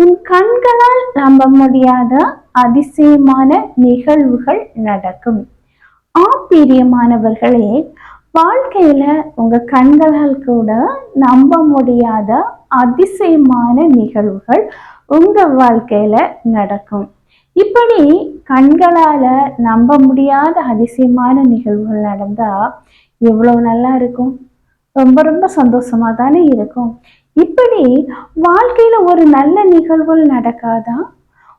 உன் கண்களால் நம்ப முடியாத அதிசயமான நிகழ்வுகள் நடக்கும். ஆப்பிரியமானவர்களே வாழ்க்கையில உங்க கண்களால் கூட நம்ப முடியாத அதிசயமான நிகழ்வுகள் உங்க வாழ்க்கையில நடக்கும். இப்படி கண்களால நம்ப முடியாத அதிசயமான நிகழ்வுகள் நடந்தா எவ்வளவு நல்லா இருக்கும்? ரொம்ப ரொம்ப சந்தோஷமா தானே இருக்கும். இப்படி வாழ்க்கையில ஒரு நல்ல நிகழ்வுகள் நடக்காதா?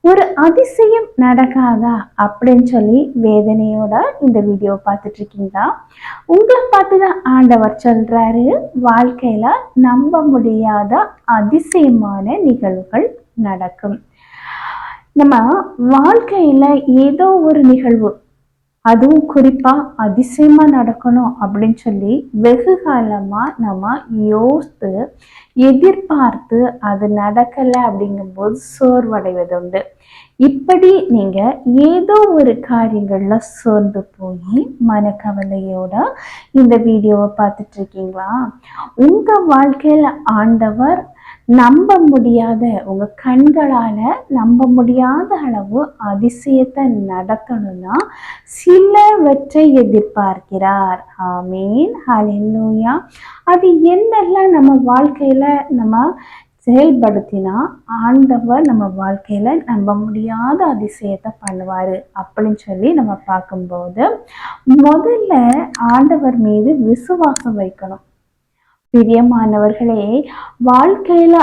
ஒரு அதிசயம் நடக்காதா? அப்படின்னு சொல்லி வேதனையோட இந்த வீடியோ பார்த்துட்டு இருக்கீங்களா? உங்களை பார்த்து தான் ஆண்டவர் சொல்றாரு. வாழ்க்கையில நம்ப முடியாத அதிசயமான நிகழ்வுகள் நடக்கும். நம்ம வாழ்க்கையில ஏதோ ஒரு நிகழ்வு அதுவும் குறிப்பா அதிசயமா நடக்கணும் அப்படின்னு சொல்லி வெகு காலமா நம்ம யோசித்து எதிர்பார்த்து அது நடக்கலை அப்படிங்கும்போது சோர்வடைவது உண்டு இப்படி நீங்க ஏதோ ஒரு காரியங்கள்ல சோர்ந்து போய் மனக்கவலையோட இந்த வீடியோவை பார்த்துட்டு இருக்கீங்களா? உங்க வாழ்க்கையில ஆண்டவர் நம்ப முடியாத உங்க கண்களால நம்ப முடியாத அளவு அதிசயத்தை நடத்தணும்னா சிலவற்றை எதிர்பார்க்கிறார். ஆமீன். ஹalleluya. அது என்னெல்லாம் நம்ம வாழ்க்கையில நம்ம செயல்படுத்தினா ஆண்டவர் நம்ம வாழ்க்கையில நம்ப முடியாத அதிசயத்தை பண்ணுவாரு அப்படின்னு சொல்லி நம்ம பார்க்கும்போது முதல்ல ஆண்டவர் மீது விசுவாசம் வைக்கணும். பிரியமானவர்களே வாழ்க்கையில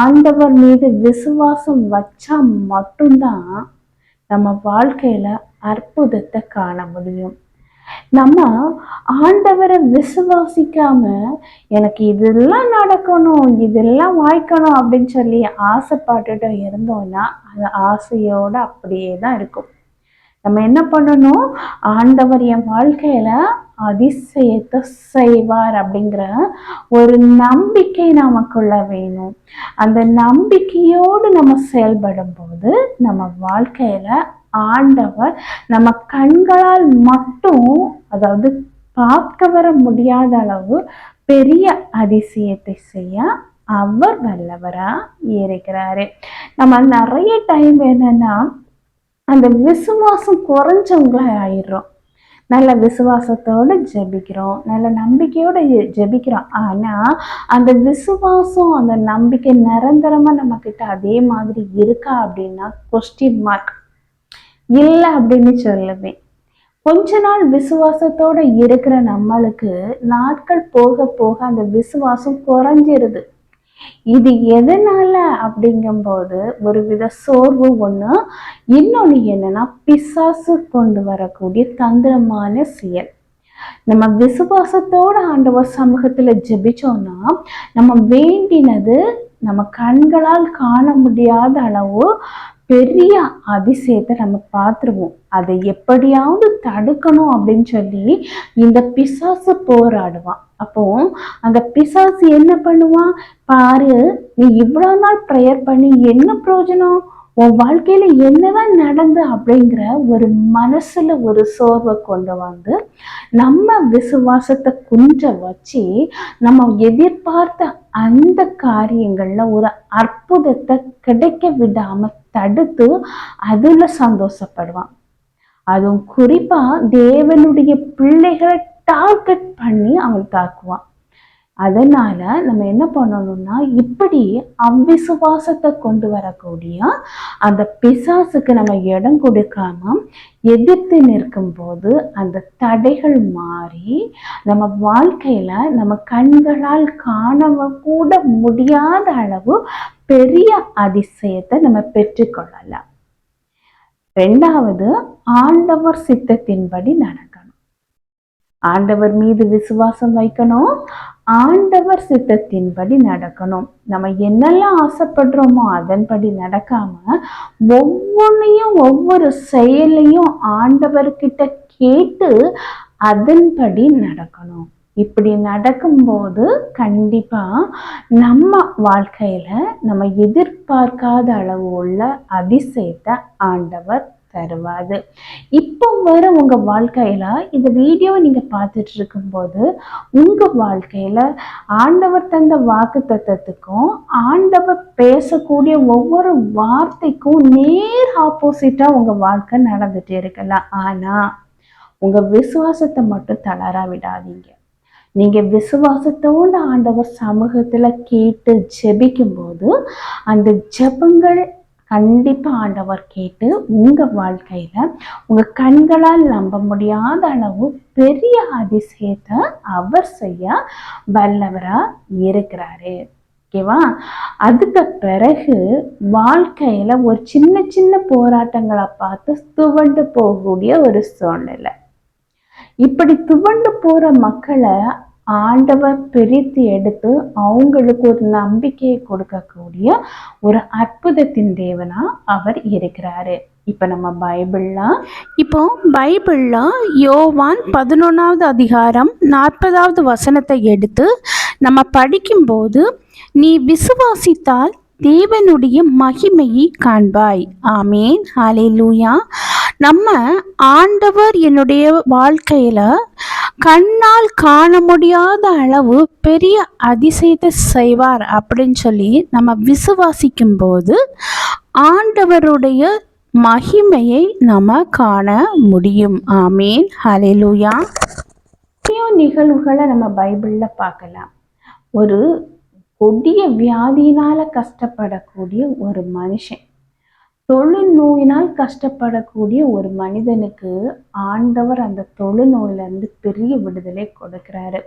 ஆண்டவர் மீது விசுவாசம் வச்சா மட்டும்தான் நம்ம வாழ்க்கையில அற்புதத்தை காண முடியும். நம்ம ஆண்டவரை விசுவாசிக்காம எனக்கு இதெல்லாம் நடக்கணும் இதெல்லாம் வாய்க்கணும் அப்படின்னு சொல்லி ஆசைப்பட்டுட்டு இருந்தோம்னா அது ஆசையோட அப்படியே தான் இருக்கும். நம்ம என்ன பண்ணணும்? ஆண்டவர் என் வாழ்க்கையில அதிசயத்தை செய்வார் அப்படிங்கிற ஒரு நம்பிக்கை நமக்குள்ள வேணும். அந்த நம்பிக்கையோடு நம்ம செயல்படும் போது நம்ம வாழ்க்கையில ஆண்டவர் நம்ம கண்களால் மட்டும் அதாவது பார்க்க வர முடியாத அளவு பெரிய அதிசயத்தை செய்ய அவர் வல்லவரா இருக்கிறாரு நம்ம நிறைய டைம் என்னன்னா அந்த விசுவாசம் குறைஞ்சவங்களா ஆயிடுறோம். நல்ல விசுவாசத்தோடு ஜெபிக்கிறோம். நல்ல நம்பிக்கையோடு ஜெபிக்கிறோம். ஆனால் அந்த விசுவாசம் அந்த நம்பிக்கை நிரந்தரமாக நம்மக்கிட்ட அதே மாதிரி இருக்கா அப்படின்னா கொஸ்டின் மார்க் இல்லை அப்படின்னு சொல்லுவேன். கொஞ்ச நாள் விசுவாசத்தோட இருக்கிற நம்மளுக்கு நாட்கள் போக போக அந்த விசுவாசம் குறைஞ்சிருது. இது எதனால அப்படிங்கும்போது ஒரு வித சோர்வு ஒன்று இன்னொன்று என்னன்னா பிசாசு கொண்டு வரக்கூடிய தந்திரமான செயல். நம்ம விசுவாசத்தோட ஆண்டவர் சமூகத்துல ஜெபிச்சோம்னா நம்ம வேண்டினது நம்ம கண்களால் காண முடியாத அளவு பெரிய அதிசயத்தை நம்ம பார்த்துருவோம். அதை எப்படியாவது தடுக்கணும் அப்படின்னு சொல்லி இந்த பிசாசு போராடுவான். அப்போ அந்த பிசாசு என்ன பண்ணுவான்? பாரு நீ இவ்வளோ நாள் ப்ரேயர் பண்ணி என்ன பிரயோஜனம்? உன் வாழ்க்கையில என்னதான் நடந்து அப்படிங்கிற ஒரு மனசுல ஒரு சோர்வை கொண்டு வந்து நம்ம விசுவாசத்தை குஞ்ச வச்சு நம்ம எதிர்பார்த்த அந்த காரியங்கள்ல ஒரு அற்புதத்தை கிடைக்க விடாம தடுத்து அதுல சந்தோஷப்படுவான். அதுவும் குறிப்பா தேவனுடைய பிள்ளைகளை டார்கெட் பண்ணி அவன் தாக்குவான். அதனால நம்ம என்ன பண்ணணும்னா இப்படி அவ்விசுவாசத்தை கொண்டு வரக்கூடிய அந்த பிசாசுக்கு நம்ம இடம் கொடுக்காம எதிர்த்து நிற்கும் போது அந்த தடைகள் மாறி நம்ம வாழ்க்கையில நம்ம கண்களால் காணவ கூட முடியாத அளவு பெரிய அதிசயத்தை நம்ம பெற்றுக்கொள்ளலாம். ரெண்டாவது ஆண்டவர் சித்தத்தின்படி நடக்கணும். ஆண்டவர் மீது விசுவாசம் வைக்கணும். ஆண்டவர் சித்தத்தின்படி நடக்கணும். நம்ம என்னெல்லாம் ஆசைப்படுறோமோ அதன்படி நடக்காம ஒவ்வொன்றையும் ஒவ்வொரு செயலையும் ஆண்டவர்கிட்ட கேட்டு அதன்படி நடக்கணும். இப்படி நடக்கும்போது கண்டிப்பா நம்ம வாழ்க்கையில நம்ம எதிர்பார்க்காத அளவு உள்ள அதிசயத்தை ஆண்டவர் தருவாது. இப்போ வர உங்க வாழ்க்கையில இந்த வீடியோவை நீங்க பார்த்துட்டு இருக்கும்போது உங்க வாழ்க்கையில ஆண்டவர் தந்த வாக்கு தத்துவத்துக்கும் ஆண்டவர் பேசக்கூடிய ஒவ்வொரு வார்த்தைக்கும் நேர் ஆப்போசிட்டா உங்க வாழ்க்கை நடந்துட்டே இருக்கலாம். ஆனா உங்க விசுவாசத்தை மட்டும் தளர விடாதீங்க. நீங்க விசுவாசத்தோடு ஆண்டவர் சமூகத்துல கேட்டு ஜெபிக்கும் போது அந்த ஜெபங்கள் கண்டிப்பா ஆண்டவர் கேட்டு உங்க வாழ்க்கையில உங்க கண்களால் நம்ப முடியாத அளவு பெரிய அதிசயத்தை அவர் செய்ய வல்லவரா இருக்கிறாரு. ஓகேவா? அதுக்கு பிறகு வாழ்க்கையில ஒரு சின்ன சின்ன போராட்டங்களை பார்த்து துவண்டு போகக்கூடிய ஒரு சூழ்நிலை. இப்படி துவண்டு போற மக்களை ஆண்டவர் பிரித்து எடுத்து அவங்களுக்கு ஒரு நம்பிக்கையை கொடுக்கக்கூடிய ஒரு அற்புதத்தின் தேவனா அவர் இருக்கிறாரு. இப்போ நம்ம பைபிள்லாம் இப்போ பைபிள்ல யோவான் பதினொன்றாவது அதிகாரம் நாற்பதாவது வசனத்தை எடுத்து நம்ம படிக்கும்போது நீ விசுவாசித்தால் தேவனுடைய மகிமையை காண்பாய். ஆமேன். ஹாலே லூயா நம்ம ஆண்டவர் என்னுடைய வாழ்க்கையில கண்ணால் காண முடியாத அளவு பெரிய அதிசயத்தை செய்வார் அப்படின்னு சொல்லி நம்ம விசுவாசிக்கும் போது ஆண்டவருடைய மகிமையை நம்ம காண முடியும். ஆமேன். ஹalleluya. நிகழ்வுகளை நம்ம பைபிளில் பார்க்கலாம். ஒரு கொடிய வியாதியினால கஷ்டப்படக்கூடிய ஒரு மனுஷன். தொழுநோயினால் கஷ்டப்படக்கூடிய ஒரு மனிதனுக்கு ஆண்டவர் அந்த தொழுநோயிலிருந்து பெரிய விடுதலை கொடுக்கிறாரு.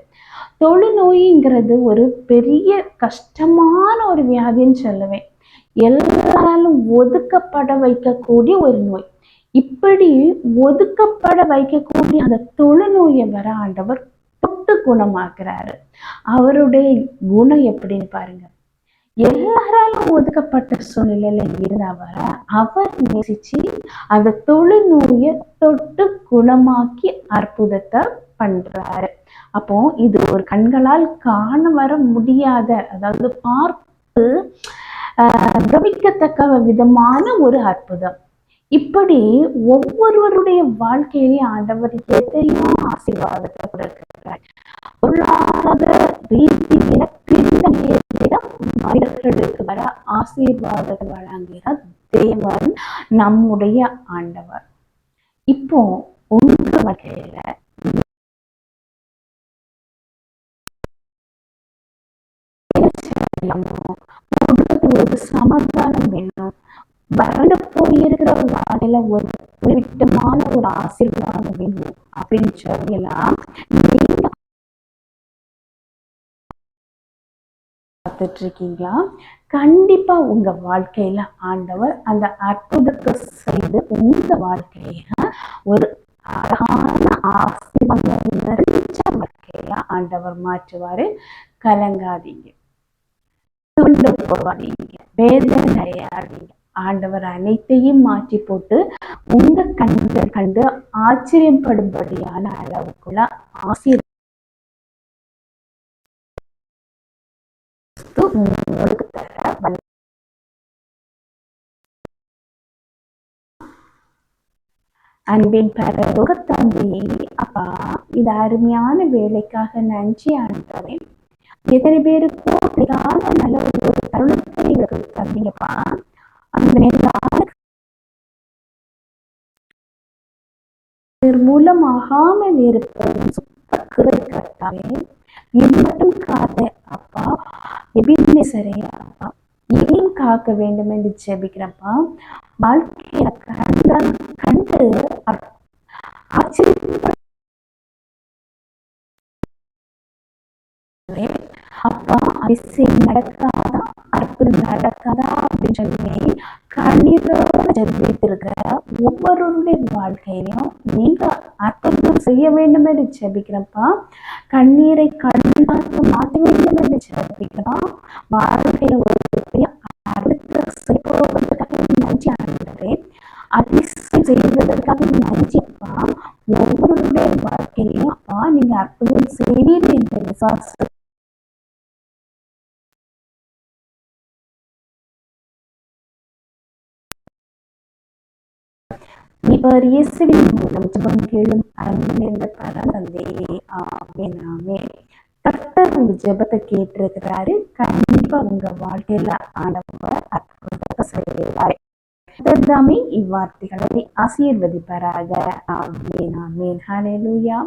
தொழுநோய்ங்கிறது ஒரு பெரிய கஷ்டமான ஒரு வியாதின்னு சொல்லுவேன். எல்லாராலும் ஒதுக்கப்பட வைக்கக்கூடிய ஒரு நோய். இப்படி ஒதுக்கப்பட வைக்கக்கூடிய அந்த தொழுநோயை வர ஆண்டவர் தொட்டு குணமாக்குறாரு அவருடைய குணம் எப்படின்னு பாருங்க. எல்லாராலும் ஒதுக்கப்பட்ட சூழ்நிலையில இருந்தவர அவர் நேசிச்சு அந்த தொழுநோயை தொட்டு குணமாக்கி அற்புதத்தை பண்றாரு. அப்போ இது ஒரு கண்களால் காண வர முடியாத அதாவது பார்த்து ஆஹ், பிரமிக்கத்தக்க விதமான ஒரு அற்புதம். இப்படி ஒவ்வொருவருடைய வாழ்க்கையிலையும் ஆண்டவர் எதையும் ஆசீர்வாதத்தை கொடுக்கிறார் பொருளாதார ரீதியில பின்னணியில மனிதர்களுக்கு வர ஆசீர்வாதத்தை வழங்குகிற தேவன் நம்முடைய ஆண்டவர். இப்போ உங்க வகையில குடும்பத்துக்கு ஒரு சமாதானம் வேணும். வறண்டு போயிருக்கிற ஒரு வாழ்க்கையில ஒரு குறிப்பிட்டமான ஒரு ஆசீர்வாதம் வேணும் அப்படின்னு சொல்லலாம் நீங்க பார்த்துட்டு இருக்கீங்களா கண்டிப்பா உங்க வாழ்க்கையில ஆண்டவர் அந்த அற்புதத்தை செய்து உங்க வாழ்க்கையில ஒரு அழகான ஆசீர்வாதம் நிறைஞ்ச வாழ்க்கையில ஆண்டவர் மாற்றுவாரு. கலங்காதீங்க. துண்டு போவாதீங்க வேதனையாதீங்க ஆண்டவர் அனைத்தையும் மாற்றி போட்டு உங்க கண்கள் கண்டு ஆச்சரியப்படும்படியான அளவுக்குள்ள ஆசீர்வாதம் உங்களுக்கு தர அன்பின் பரலோக தம்பி அப்பா இது அருமையான வேலைக்காக நன்றி ஆண்டவரே. எத்தனை பேருக்கோ அப்படி நல்ல ஒரு தருணத்தை எங்களுக்கு தந்தீங்கப்பா. அந்த நேரத்தில் மூலமாகாமல் இருப்பதும் சுத்த கிருபை கர்த்தாவே மட்டும் காத்த அப்பா எபினேசரே அப்பா ஏன் காக்க வேண்டும் என்று ஜெபிக்கிறப்பா. வாழ்க்கையில கண்ட கண்டு ஆச்சரியப்பட அப்பா அதிசயம் நடக்காதான் அற்புதம் நடக்கதா அப்படின்னு சொல்லி கண்ணீரோட ஜெபித்திருக்கிற ஒவ்வொருவருடைய வாழ்க்கையிலையும் நீங்க அற்புதம் செய்ய வேண்டும் என்று ஜெபிக்கிறப்பா கண்ணீரை கண்ணாக மாற்ற வேண்டும் என்று ஜெபிக்கிறோம் வாழ்க்கையில ஒரு பெரிய அற்புதம் செய்வதற்காக நன்றி ஆண்டவரே அதிசயம் செய்வதற்காக நன்றிப்பா ஒவ்வொருடைய வாழ்க்கையிலையும் அப்பா நீங்க அற்புதம் செய்வீர்கள் என்று விசுவாசம் இவர் இயேசுவின் மூலம் ஜெபம் கேளும் அன்பின் பரந்தே ஆமென் ஆமென். கர்த்தர் உங்க ஜபத்தை கேட்டிருக்கிறாரு. கண்டிப்பா உங்க வாழ்க்கையில ஆண்டவர் அற்புதத்தை செய்வார். கர்த்தர் இவ்வார்த்தைகளை ஆசீர்வதிப்பாராக. ஆமென் ஆமென். ஹalleluya